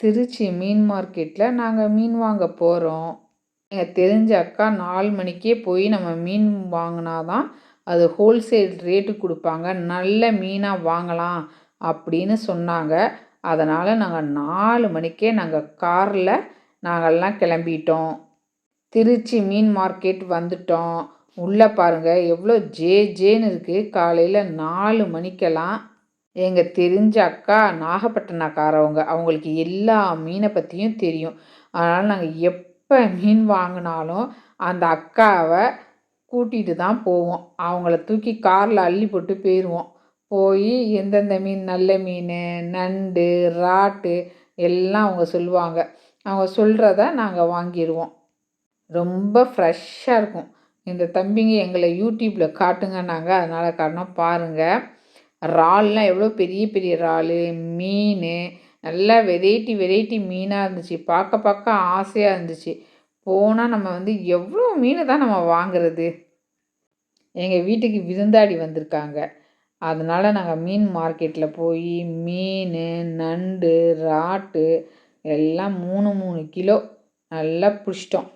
திருச்சி மீன் மார்க்கெட்டில் நாங்கள் மீன் வாங்க போகிறோம் எங்கள் தெரிஞ்ச அக்கா நாலு மணிக்கே போய் நம்ம மீன் வாங்கினா தான் அது ஹோல்சேல் ரேட்டு கொடுப்பாங்க. நல்ல மீனாக வாங்கலாம் அப்படின்னு சொன்னாங்க. அதனால் நாங்கள் நாலு மணிக்கே நாங்கள் காரில் நாங்கள்லாம் கிளம்பிட்டோம். திருச்சி மீன் மார்க்கெட் வந்துட்டோம். உள்ளே பாருங்கள் எவ்வளோ ஜே ஜேன்னு இருக்குது காலையில் நாலு மணிக்கெல்லாம் எங்கள் தெரிஞ்ச அக்கா நாகப்பட்டினக்காரவங்க அவங்களுக்கு எல்லா மீனை பற்றியும் தெரியும். அதனால் நாங்கள் எப்போ மீன் வாங்கினாலும் அந்த அக்காவை கூட்டிகிட்டு தான் போவோம். அவங்கள தூக்கி காரில் அள்ளி போட்டு போயிடுவோம் போய் எந்தெந்த மீன் நல்ல மீன் நண்டு ராட்டு எல்லாம் அவங்க சொல்லுவாங்க. அவங்க சொல்கிறத நாங்கள் வாங்கிடுவோம் ரொம்ப ஃப்ரெஷ்ஷாக இருக்கும். இந்த தம்பிங்க எங்களை யூடியூப்பில் காட்டுங்கன்னாங்க. அதனால் காரணம் பாருங்கள் இறால்லாம் எவ்வளோ பெரிய பெரிய இறால் மீன் நல்லா வெரைட்டி வெரைட்டி மீனாக இருந்துச்சு. பார்க்க பார்க்க ஆசையாக இருந்துச்சு. போனால் நம்ம வந்து எவ்வளோ மீன் தான் நம்ம வாங்குறது? எங்கள் வீட்டுக்கு விருந்தாடி வந்திருக்காங்க. அதனால் நாங்கள் மீன் மார்க்கெட்டில் போய் மீன் நண்டு ராட்டு எல்லாம் மூணு மூணு கிலோ நல்லா பிடிச்சிட்டோம்.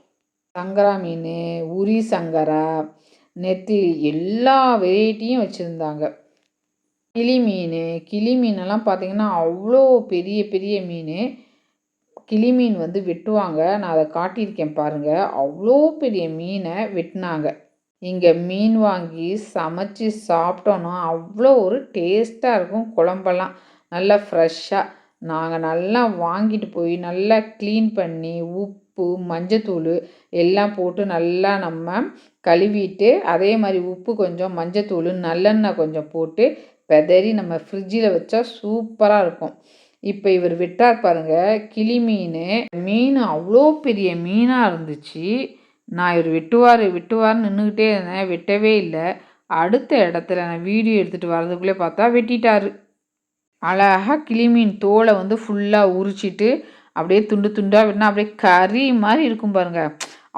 சங்கரா மீன் உரி சங்கரா நெத்தி எல்லா வெரைட்டியும் வச்சுருந்தாங்க. கிளி மீன். கிளி மீனெல்லாம் பார்த்திங்கன்னா அவ்வளோ பெரிய பெரிய மீன். கிளி மீன் வந்து வெட்டுவாங்க. நான் அதை காட்டியிருக்கேன் பாருங்கள் அவ்வளோ பெரிய மீனை வெட்டினாங்க. இங்கே மீன் வாங்கி சமைச்சி சாப்பிட்டோன்னா அவ்வளோ ஒரு டேஸ்ட்டாக இருக்கும் குழம்பெல்லாம். நல்லா ஃப்ரெஷ்ஷாக நாங்கள் நல்லா வாங்கிட்டு போய் நல்லா க்ளீன் பண்ணி உப்பு மஞ்சத்தூள் எல்லாம் போட்டு நல்லா நம்ம கழுவிட்டு அதே மாதிரி உப்பு கொஞ்சம் மஞ்சத்தூள் நல்லெண்ணெய் கொஞ்சம் போட்டு பெதறி நம்ம ஃப்ரிட்ஜில் வச்சா சூப்பராக இருக்கும். இப்போ இவர் விட்டார் பாருங்கள் கிளி மீன். மீன் அவ்வளோ பெரிய மீனாக இருந்துச்சு. நான் இவர் வெட்டுவார் வெட்டுவார்னு நின்றுக்கிட்டே இருந்தேன். வெட்டவே இல்லை. அடுத்த இடத்துல நான் வீடியோ எடுத்துகிட்டு வரதுக்குள்ளே பார்த்தா வெட்டிட்டார். அழகாக கிளிமீன் தோலை வந்து ஃபுல்லாக உரிச்சிட்டு அப்படியே துண்டு துண்டாக வெட்டினா அப்படியே கறி மாதிரி இருக்கும் பாருங்கள்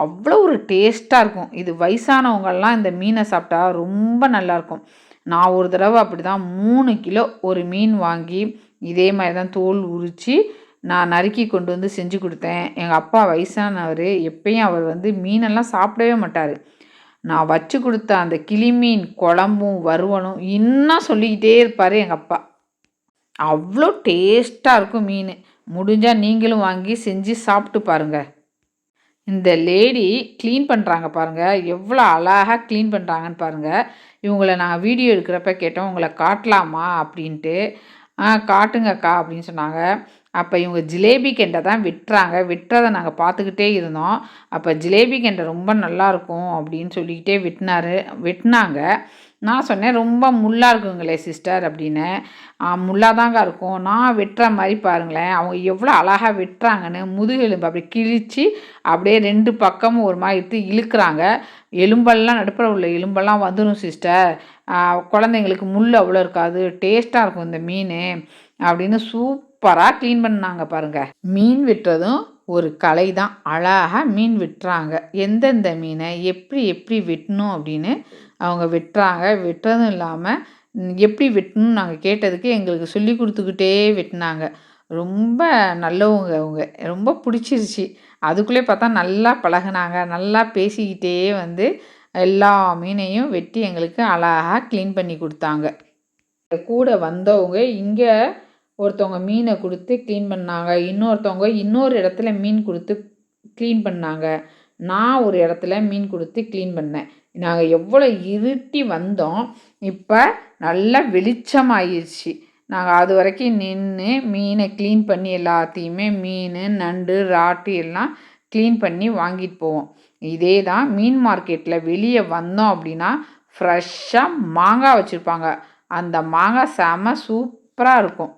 அவ்வளோ ஒரு டேஸ்ட்டாக இருக்கும். இது வயசானவங்கள்லாம் இந்த மீனை சாப்பிட்டா ரொம்ப நல்லாயிருக்கும் நான் ஒரு தடவை அப்படி தான் மூணு கிலோ ஒரு மீன் வாங்கி இதே மாதிரி தான் தோல் உரித்து நான் நறுக்கி கொண்டு வந்து செஞ்சு கொடுத்தேன். எங்கள் அப்பா வயசானவர் எப்பயும் அவர் வந்து மீனெல்லாம் சாப்பிடவே மாட்டார். நான் வச்சு கொடுத்த அந்த கிளி மீன் குழம்பும் வறுவலும் இன்னும் சொல்லிக்கிட்டே இருப்பார் எங்கள் அப்பா. அவ்வளோ டேஸ்ட்டாக இருக்கும் மீன். முடிஞ்சால் நீங்களும் வாங்கி செஞ்சு சாப்பிட்டு பாருங்கள் இந்த லேடி க்ளீன் பண்ணுறாங்க பாருங்கள் எவ்வளோ அழகாக க்ளீன் பண்ணுறாங்கன்னு பாருங்கள் இவங்களை நான் வீடியோ எடுக்கிறப்ப கேட்டோம் உங்களை காட்டலாமா? அப்படின்ட்டு ஆ காட்டுங்கக்கா அப்படின்னு சொன்னாங்க. அப்போ இவங்க ஜிலேபி கெண்டை தான் வெட்டுறாங்க. வெட்டுறதை நாங்கள் பார்த்துக்கிட்டே இருந்தோம். அப்போ ஜிலேபி கெண்டை ரொம்ப நல்லாயிருக்கும் அப்படின்னு சொல்லிக்கிட்டே வெட்டினாரு. வெட்டினாங்க. நான் சொன்னேன் ரொம்ப முள்ளாக இருக்குங்களே சிஸ்டர் அப்படின்னு. முள்ளாக தாங்க இருக்கும். நான் வெட்டுற மாதிரி பாருங்களேன். அவங்க எவ்வளோ அழகாக வெட்டுறாங்கன்னு. முதுகெலும்பு அப்படி கிழித்து அப்படியே ரெண்டு பக்கமும் ஒரு மாதிரி எடுத்து இழுக்கிறாங்க. எலும்பெல்லாம் நடுப்புற உள்ள எலும்பெல்லாம் வந்துடும் சிஸ்டர். குழந்தைங்களுக்கு முள் அவ்வளோ இருக்காது. டேஸ்ட்டாக இருக்கும் இந்த மீன் அப்படின்னு சூப் சூப்பராக க்ளீன் பண்ணாங்க பாருங்கள் மீன் விட்டுறதும் ஒரு கலை தான் அழகாக மீன் விட்டுறாங்க எந்தெந்த மீனை எப்படி எப்படி வெட்டணும் அப்படின்னு அவங்க வெட்டுறாங்க வெட்டுறதும் இல்லாமல் எப்படி வெட்டணும்னு நாங்கள் கேட்டதுக்கு எங்களுக்கு சொல்லி கொடுத்துக்கிட்டே வெட்டினாங்க. ரொம்ப நல்லவங்க அவங்க. ரொம்ப பிடிச்சிருச்சு. அதுக்குள்ளே பார்த்தா நல்லா பழகுனாங்க. நல்லா பேசிக்கிட்டே வந்து எல்லா மீனையும் வெட்டி எங்களுக்கு அழகாக க்ளீன் பண்ணி கொடுத்தாங்க. கூட வந்தவங்க இங்கே ஒருத்தவங்க மீனை கொடுத்து க்ளீன் பண்ணாங்க. இன்னொருத்தவங்க இன்னொரு இடத்துல மீன் கொடுத்து க்ளீன் பண்ணாங்க. நான் ஒரு இடத்துல மீன் கொடுத்து க்ளீன் பண்ணேன். நாங்கள் எவ்வளோ இருட்டி வந்தோம். இப்போ நல்லா வெளிச்சமாயிருச்சு. நாங்கள் அது வரைக்கும் நின்று மீனை க்ளீன் பண்ணி எல்லாத்தையுமே மீன் நண்டு ராட்டு எல்லாம் க்ளீன் பண்ணி வாங்கிட்டு போவோம். இதே தான் மீன் மார்க்கெட்டில் வெளியே வந்தோம் அப்படின்னா ஃப்ரெஷ்ஷாக மாங்காய் வச்சுருப்பாங்க. அந்த மாங்காய் செம சூப்பராக இருக்கும்.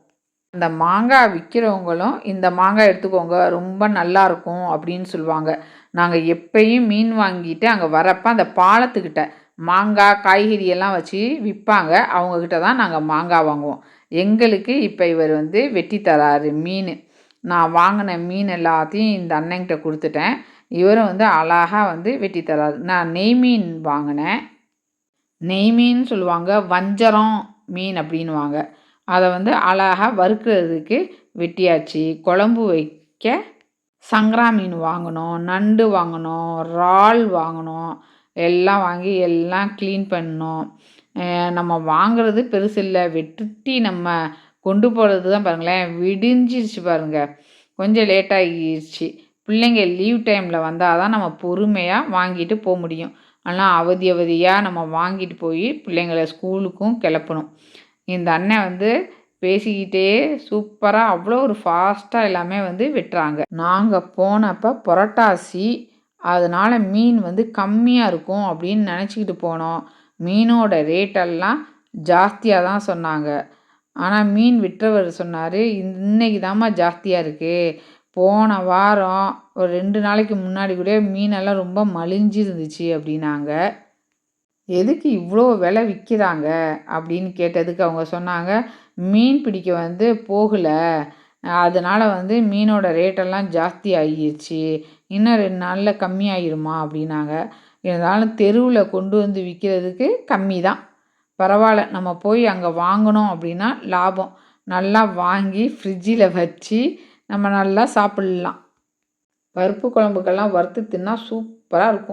அந்த மாங்காய் விற்கிறவங்களும் இந்த மாங்காய் எடுத்துக்கோங்க ரொம்ப நல்லாயிருக்கும் அப்படின்னு சொல்லுவாங்க. நாங்கள் எப்பயும் மீன் வாங்கிட்டு அங்கே வரப்போ அந்த பாலத்துக்கிட்ட மாங்காய் காய்கறி எல்லாம் வச்சு விற்பாங்க அவங்கக்கிட்ட தான் நாங்கள் மாங்காய் வாங்குவோம். எங்களுக்கு இப்போ இவர் வந்து வெட்டி தராரு மீன். நான் வாங்கின மீன் எல்லாத்தையும் இந்த அண்ணன்கிட்ட கொடுத்துட்டேன். இவரும் வந்து அழகாக வந்து வெட்டி தராரு. நான் நெய் மீன் வாங்கினேன். நெய் மீன் சொல்லுவாங்க வஞ்சரம் மீன் அப்படின்வாங்க அதை வந்து அழகாக வறுக்கிறதுக்கு வெட்டியாச்சு. குழம்பு வைக்க சங்கரா மீன் வாங்கினோம் நண்டு வாங்கினோம் இறால் வாங்கினோம் எல்லாம் வாங்கி எல்லாம் க்ளீன் பண்ணோம் நம்ம வாங்குறது பெருசு இல்லை. வெட்டி நம்ம கொண்டு போகிறது தான் பாருங்களேன் விடிஞ்சிருச்சு பாருங்கள் கொஞ்சம் லேட்டாகிடுச்சு பிள்ளைங்க லீவ் டைமில் வந்தால் தான் நம்ம பொறுமையாக வாங்கிட்டு போக முடியும். ஆனால் அவதி அவதியாக நம்ம வாங்கிட்டு போய் பிள்ளைங்களை ஸ்கூலுக்கும் கிளப்பணும். இந்த அண்ணன் வந்து பேசிக்கிட்டே சூப்பராக அவ்வளோ ஒரு ஃபாஸ்ட்டாக எல்லாமே வந்து வெட்டுறாங்க. நாங்கள் போனப்போ புரட்டாசி அதனால் மீன் வந்து கம்மியாக இருக்கும் அப்படின்னு நினச்சிக்கிட்டு போனோம். மீனோட ரேட்டெல்லாம் ஜாஸ்தியாக தான் சொன்னாங்க. ஆனால் மீன் விற்றவர் சொன்னார் இன்னைக்கு தாம்மா ஜாஸ்தியாக இருக்குது போன வாரம் ஒரு ரெண்டு நாளைக்கு முன்னாடி கூட மீனெல்லாம் ரொம்ப மலிஞ்சு இருந்துச்சு அப்படின்னாங்க. எதுக்கு இவ்வளோ விலை விற்கிறாங்க அப்படின்னு கேட்டதுக்கு அவங்க சொன்னாங்க மீன் பிடிக்க வந்து போகலை. அதனால் வந்து மீனோட ரேட்டெல்லாம் ஜாஸ்தி ஆகிடுச்சு இன்னும் ரெண்டு நாளில் கம்மியாயிருமா? அப்படின்னாங்க. இருந்தாலும் தெருவில் கொண்டு வந்து விற்கிறதுக்கு கம்மி தான். பரவாயில்ல நம்ம போய் அங்கே வாங்கினோம் அப்படின்னா லாபம். நல்லா வாங்கி ஃப்ரிட்ஜில் வச்சு நம்ம நல்லா சாப்பிட்லாம். பருப்பு குழம்புக்கெல்லாம் வறுத்து தின்னா சூப்பராக இருக்கும்.